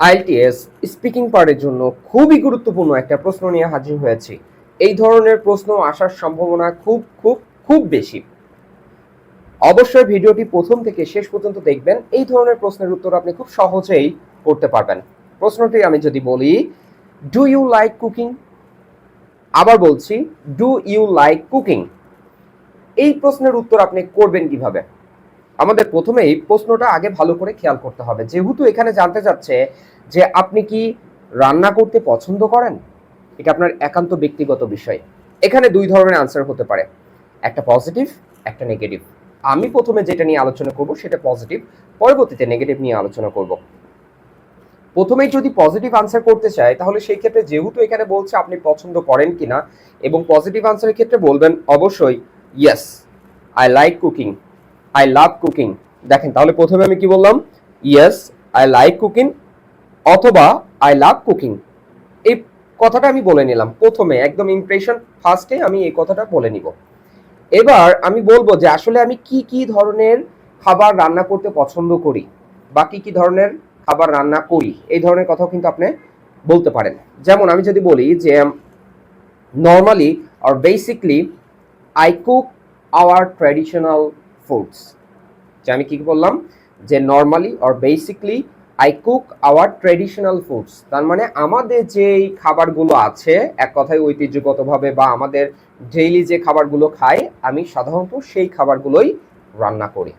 IELTS speaking পার্টের জন্য খুবই গুরুত্বপূর্ণ একটা প্রশ্ন নিয়ে হাজির হয়েছি। এই ধরনের প্রশ্ন আসার সম্ভাবনা খুব খুব খুব বেশি। অবশ্যই ভিডিওটি প্রথম থেকে শেষ পর্যন্ত দেখবেন। এই ধরনের প্রশ্নের উত্তর আপনি খুব সহজেই করতে পারবেন। প্রশ্নটি আমি যদি বলি ডু ইউ লাইক কুকিং আবার বলছি ডু ইউ লাইক কুকিং এই প্রশ্নের উত্তর আপনি করবেন কীভাবে? আমাদের প্রথমে এই প্রশ্নটা আগে ভালো করে খেয়াল করতে হবে। যেহেতু এখানে জানতে চাচ্ছে যে আপনি কি রান্না করতে পছন্দ করেন? এটা আপনার একান্ত ব্যক্তিগত বিষয়। এখানে দুই ধরনের আনসার হতে পারে। একটা পজিটিভ একটা নেগেটিভ আমি প্রথমে যেটা নিয়ে আলোচনা করব সেটা পজিটিভ পরবর্তীতে নেগেটিভ নিয়ে আলোচনা করব। প্রথমেই যদি পজিটিভ আনসার করতে চাই তাহলে সেই ক্ষেত্রে যেহেতু এখানে বলছে আপনি পছন্দ করেন কিনা এবং পজিটিভ আনসারের ক্ষেত্রে বলবেন অবশ্যই yes I like cooking I love cooking. দেখেন, তাহলে প্রথমে আমি কি বললাম? ইয়েস আই লাইক কুকিং অথবা আই লাভ কুকিং এই কথাটা আমি বলে নিলাম। প্রথমে একদম ইমপ্রেশন ফার্স্টে আমি এই কথাটা বলে নিব। এবার আমি বলব যে আসলে আমি কি কি ধরনের খাবার রান্না করতে পছন্দ করি বা কি কি ধরনের খাবার রান্না করি, এই ধরনের কথাও কিন্তু আপনি বলতে পারেন। যেমন আমি যদি বলি যে normally R basically I cook our traditional foods যে আমি কি বললাম? যে normally or basically I cook our traditional foods তার মানে আমাদের যেই খাবারগুলো আছে, এক কথায় ঐতিহ্যগতভাবে বা আমাদের ডেইলি যে খাবারগুলো খাই, আমি সাধারণত সেই খাবারগুলোই রান্না করি।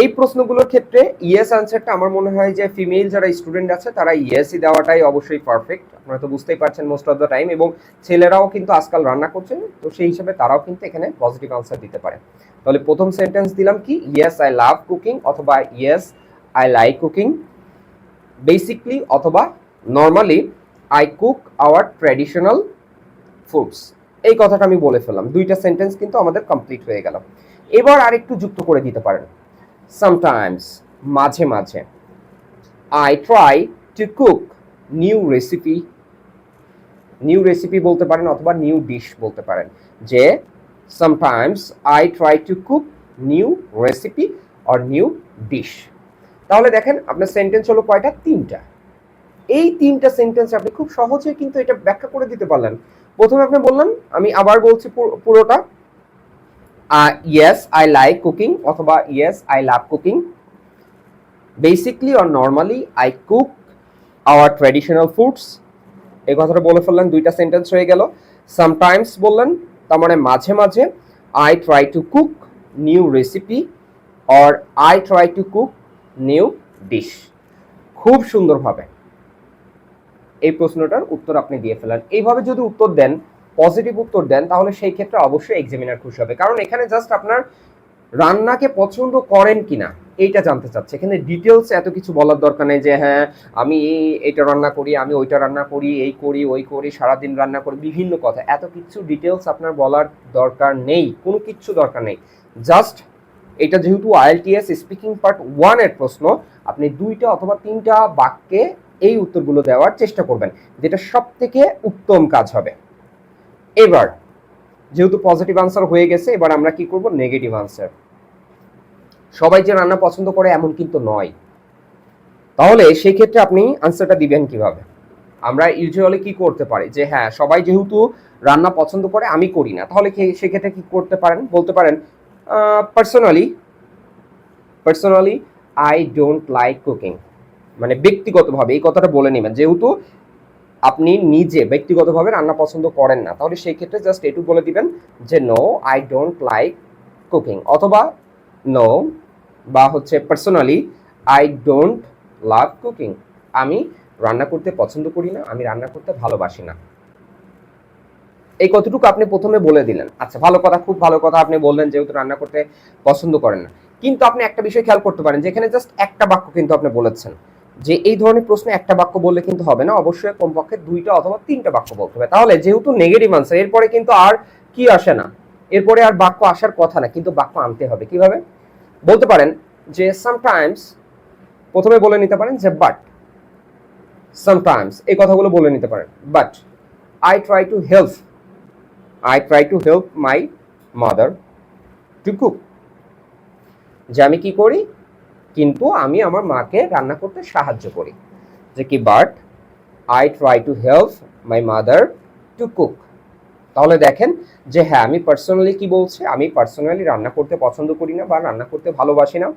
এই প্রশ্নগুলোর ক্ষেত্রে ইয়েস আনসারটা আমার মনে হয় যে ফিমেল যারা স্টুডেন্ট আছে, তারা ইয়েসই দেওয়াটাই অবশ্যই পারফেক্ট আপনারা তো বুঝতেই পারছেন মোস্ট অফ দ্য টাইম এবং ছেলেরাও কিন্তু আজকাল রান্না করছে, তো সেই হিসাবে তারাও কিন্তু এখানে পজিটিভ আনসার দিতে পারে। তাহলে প্রথম সেন্টেন্স দিলাম কি? ইয়েস আই লাভ কুকিং অথবা yes I like cooking basically অথবা normally I cook our traditional foods এই কথাটা আমি বলে ফেললাম। দুইটা সেন্টেন্স কিন্তু আমাদের কমপ্লিট হয়ে গেল। এবার আরেকটু যুক্ত করে দিতে পারেন। সামটাইমস মাঝে মাঝে। I try to cook new recipe new recipe বলতে পারেন অথবা নিউ ডিশ বলতে পারেন। যে sometimes I try to cook new recipe or new dish তাহলে দেখেন, আপনার সেন্টেন্স হলো কয়টা? তিনটা। এই তিনটা সেন্টেন্স আপনি খুব সহজে কিন্তু এটা ব্যাখ্যা করে দিতে পারলেন। প্রথমে আপনি বললেন, আমি আবার বলছি পুরো- পুরোটা। ইয়েস আই লাইক কুকিং অথবা yes I love cooking basically or normally I cook our traditional foods এই কথাটা বলে ফেললেন, দুইটা সেন্টেন্স হয়ে গেল। সামটাইমস বললেন, তার মানে মাঝে মাঝে I try to cook new recipe or I try to cook new dish খুব সুন্দরভাবে এই প্রশ্নটার উত্তর আপনি দিয়ে ফেলেন। এইভাবে যদি উত্তর দেন পজিটিভ উত্তর দেন, তাহলে সেই ক্ষেত্রে অবশ্যই এক্সামিনার খুশি হবে। কারণ এখানে জাস্ট আপনার রান্নাকে পছন্দ করেন কিনা, এইটা জানতে চাচ্ছে। এখানে ডিটেলস এত কিছু বলার দরকার নেই যে হ্যাঁ আমি এইটা রান্না করি, আমি ওইটা রান্না করি, এই করি, ওই করি, সারাদিন রান্না করি, বিভিন্ন কথা। এত কিছু ডিটেলস আপনার বলার দরকার নেই, কোনো কিচ্ছু দরকার নেই। জাস্ট এটা যেহেতু আইএলটিএস স্পিকিং পার্ট ওয়ানের প্রশ্ন, আপনি দুইটা অথবা তিনটা বাক্যে এই উত্তরগুলো দেওয়ার চেষ্টা করবেন, যেটা সব থেকে উত্তম কাজ হবে। এবার, যেহেতু পজিটিভ আনসার হয়ে গেছে, এবার আমরা কি করব? নেগেটিভ আনসার সবাই যে রান্না পছন্দ করে এমন কিন্তু নয়। তাহলে সেই ক্ষেত্রে আপনি আনসারটা দিবেন কীভাবে? আমরা ইউজুয়ালি কি করতে পারি? যে হ্যাঁ সবাই যেহেতু রান্না পছন্দ করে, আমি করি না। তাহলে সেক্ষেত্রে কি করতে পারেন? বলতে পারেন personally personally I don't like cooking মানে ব্যক্তিগতভাবে এই কথাটা বলে নেবেন। যেহেতু আপনি নিজে ব্যক্তিগতভাবে রান্না পছন্দ করেন না, তাহলে সেই ক্ষেত্রে জাস্ট এটুকু বলে দিবেন যে no I don't like cooking অথবা নো বা হচ্ছে personally I don't love cooking আমি রান্না করতে পছন্দ করি না, আমি রান্না করতে ভালোবাসি না। এই কতটুকু আপনি প্রথমে বলে দিলেন? আচ্ছা ভালো কথা, খুব ভালো কথা আপনি বললেন যেহেতু রান্না করতে পছন্দ করেন না। কিন্তু আপনি একটা বিষয় খেয়াল করতে পারেন, যেখানে জাস্ট একটা বাক্য কিন্তু আপনি বলেছেন। যে এই ধরনের প্রশ্নে একটা বাক্য বললে কিন্তু হবে না, অবশ্যই কমপক্ষে দুইটা অথবা তিনটা বাক্য বলতে হবে। তাহলে যেহেতু নেগেটিভ আনসার এরপরে কিন্তু আর কি আসে না? এরপরে আর বাক্য আসার কথা না, কিন্তু বাক্য আনতে হবে। কীভাবে? বলতে পারেন যে সামটাইমস প্রথমে বলে নিতে পারেন যে বাট সামটাইমস এই কথাগুলো বলে নিতে পারেন। But I try to help I try to help my mother to cook যে আমি কি করি? কিন্তু আমি আমার মাকে রান্না করতে সাহায্য করি। যে কি, but I try to help my mother to cook তাহলে দেখেন যে হ্যাঁ আমি পার্সোনালি কি বলছি? আমি পার্সোনালি রান্না করতে পছন্দ করি না বা রান্না করতে ভালোবাসি না।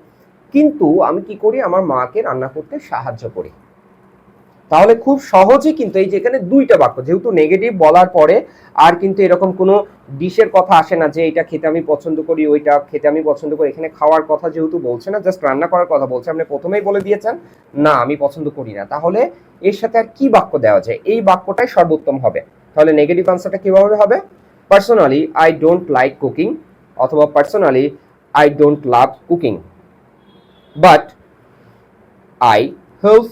কিন্তু আমি কি করি? আমার মাকে রান্না করতে সাহায্য করি। তাহলে খুব সহজে কিন্তু এই যেখানে দুইটা বাক্য, যেহেতু নেগেটিভ বলার পরে আর কিন্তু এরকম কোনো ডিশের কথা আসে না যে এটা খেতে আমি পছন্দ করি, ওইটা খেতে আমি পছন্দ করি। এখানে খাওয়ার কথা যেহেতু বলছে না জাস্ট রান্না করার কথা বলছে। আপনি প্রথমেই বলে দিয়েছেন, না, আমি পছন্দ করি না। তাহলে এর সাথে আর কি বাক্য দেওয়া যায়? এই বাক্যটাই সর্বোত্তম হবে। তাহলে নেগেটিভ আনসারটা কীভাবে হবে? Personally I don't like cooking অথবা personally I don't love cooking but I help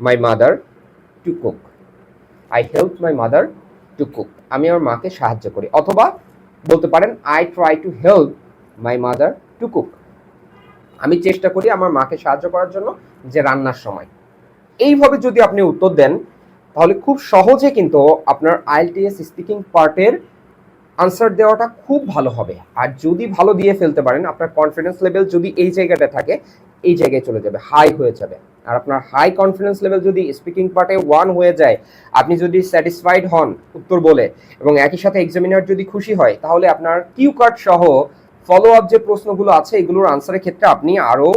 my mother to cook I help my mother to cook আমি আমার মাকে সাহায্য করি। অথবা বলতে পারেন I try to help my mother to cook আমি চেষ্টা করি আমার মাকে সাহায্য করার জন্য যে রান্নার সময়। এইভাবে যদি আপনি উত্তর দেন, তাহলে খুব সহজে কিন্তু আপনার আইএলটিএস স্পিকিং পার্টের আনসার দেওয়াটা খুব ভালো হবে। আর যদি ভালো দিয়ে ফেলতে পারেন, আপনার কনফিডেন্স লেভেল যদি এই জায়গাটা থাকে, এই জায়গায় চলে যাবে, হাই হয়ে যাবে। আর আপনার হাই কনফিডেন্স লেভেল যদি স্পিকিং পার্টে ওয়ান হয়ে যায়, আপনি যদি স্যাটিসফাইড হন, উত্তর বলে, এবং একই সাথে এক্সামিনার যদি খুশি হয়, তাহলে আপনার কিউ কার্ড সহ ফলো আপ যে প্রশ্নগুলো আছে, এগুলোর আনসারের ক্ষেত্রে আপনি আরও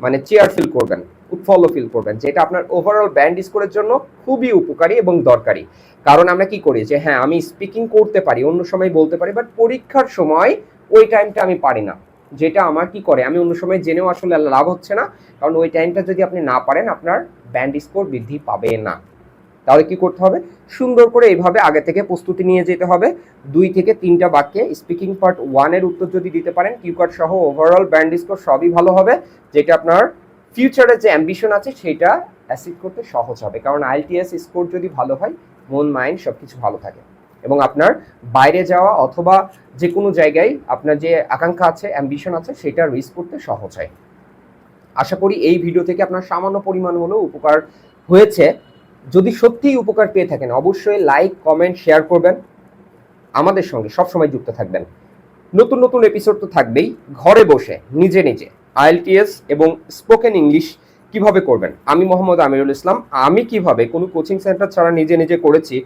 মানে চেয়ার ফিল করবেন উৎফল্ল ফিল করবেন, যেটা আপনার ওভারঅল ব্যান্ড স্কোরের জন্য খুবই উপকারী এবং দরকারি। কারণ আমরা কি করি যে হ্যাঁ আমি স্পিকিং করতে পারি, অন্য সময় বলতে পারি বাট পরীক্ষার সময় ওই টাইমটা আমি পারি না। যেটা আমার কি করে? আমি অন্য সময় জেনেও আসলে লাভ হচ্ছে না। কারণ ওই টাইমটা যদি আপনি না পারেন, আপনার ব্যান্ড স্কোর বৃদ্ধি পাবে না। তাহলে কি করতে হবে? সুন্দর করে এইভাবে আগে থেকে প্রস্তুতি নিয়ে যেতে হবে। দুই থেকে তিনটা বাক্যে স্পিকিং পার্ট ওয়ানের উত্তর যদি দিতে পারেন কিউ কার্ড সহ ওভারঅল ব্যান্ড স্কোর সবই ভালো হবে। যেটা আপনার ফিউচারে যে অ্যাম্বিশন আছে, সেটা অ্যাসিভ করতে সহজ হবে। কারণ আইএলটিএস স্কোর যদি ভালো হয়, মন মাইন্ড সব কিছু ভালো থাকে। এবং আপনার বাইরে যাওয়া অথবা যে কোনো জায়গায় আপনার যে আকাঙ্ক্ষা আছে অ্যাম্বিশন আছে, সেটা রিচ করতে সহজ হয়। আশা করি এই ভিডিও থেকে আপনার সামান্য পরিমাণ হলেও উপকার হয়েছে। যদি সত্যিই উপকার পেয়ে থাকেন, অবশ্যই লাইক কমেন্ট শেয়ার করবেন। আমাদের সঙ্গে সবসময় যুক্ত থাকবেন। নতুন নতুন এপিসোড তো থাকবেই। ঘরে বসে, নিজে নিজে আইএলটিএস এবং স্পোকেন ইংলিশ কীভাবে করবেন? আমি মোহাম্মদ আমিরুল ইসলাম। আমি কীভাবে কোনো কোচিং সেন্টার ছাড়া নিজে নিজে করেছি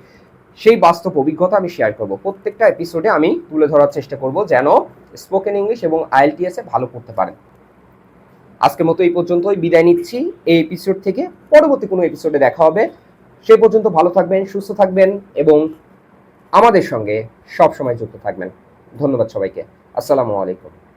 সেই বাস্তব অভিজ্ঞতা আমি শেয়ার করব। প্রত্যেকটা এপিসোডে আমি তুলে ধরার চেষ্টা করব যেন স্পোকেন ইংলিশ এবং আইএলটিএস ভালো করতে পারেন। আজকের মতো এই পর্যন্তই বিদায় নিচ্ছি। এই এপিসোড থেকে পরবর্তী কোনো এপিসোডে দেখা হবে। সে পর্যন্ত ভালো থাকবেন, সুস্থ থাকবেন এবং আমাদের সঙ্গে সব সময় যুক্ত থাকবেন। ধন্যবাদ সবাইকে। আসসালামু আলাইকুম।